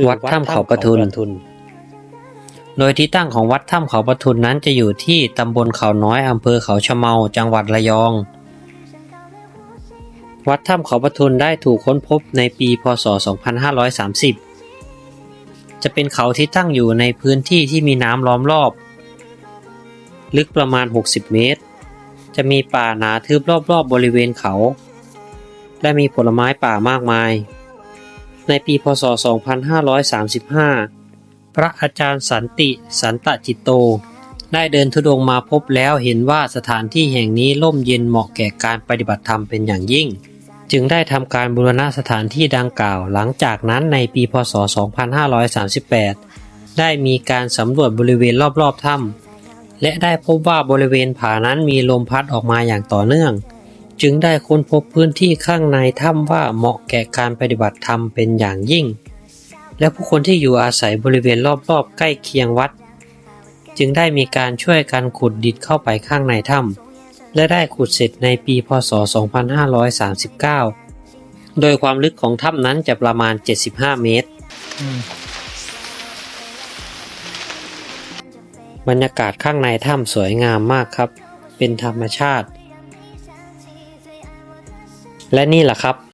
คือวัดถ้ำเขาประทุนทุน โดยที่ตั้งของวัดถ้ำเขาประทุนนั้นจะอยู่ที่ตำบลเขาน้อยอำเภอเขาชะเมา จังหวัดระยอง วัดถ้ำเขาประทุนได้ถูกค้นพบในปีพศ 2530 จะเป็นเขาที่ตั้งอยู่ในพื้นที่ที่มีน้ำล้อมรอบ ลึกประมาณ 60 เมตร จะมีป่าหนาทึบรอบๆบบริเวณเขา และมีผลไม้ป่ามากมาย ในปีพศ 2535 พระอาจารย์สันติสันตจิตโต ได้เดินธุดงมาพบแล้วเห็นว่าสถานที่แห่งนี้ร่มเย็นเหมาะแก่การปฏิบัติธรรมเป็นอย่างยิ่ง จึงได้ทำการบูรณะสถานที่ดังกล่าว หลังจากนั้นในปีพศ 2538 ได้มีการสำรวจบริเวณรอบๆถ้ำและได้พบว่าบริเวณผานั้นมีลมพัดออกมาอย่างต่อเนื่อง จึงได้ค้นพบพื้นที่ข้างในถ้ำว่าเหมาะแก่การปฏิบัติธรรมเป็นอย่างยิ่ง และผู้คนที่อยู่อาศัยบริเวณรอบๆ ใกล้เคียงวัด จึงได้มีการช่วยกันขุดดินเข้าไปข้างในถ้ำและได้ขุดเสร็จในปีพศ 2539 โดยความลึกของถ้ำนั้นจะประมาณ 75 เมตรบรรยากาศข้างในถ้ำสวยงามมากครับ เป็นธรรมชาติ และนี่แหละครับ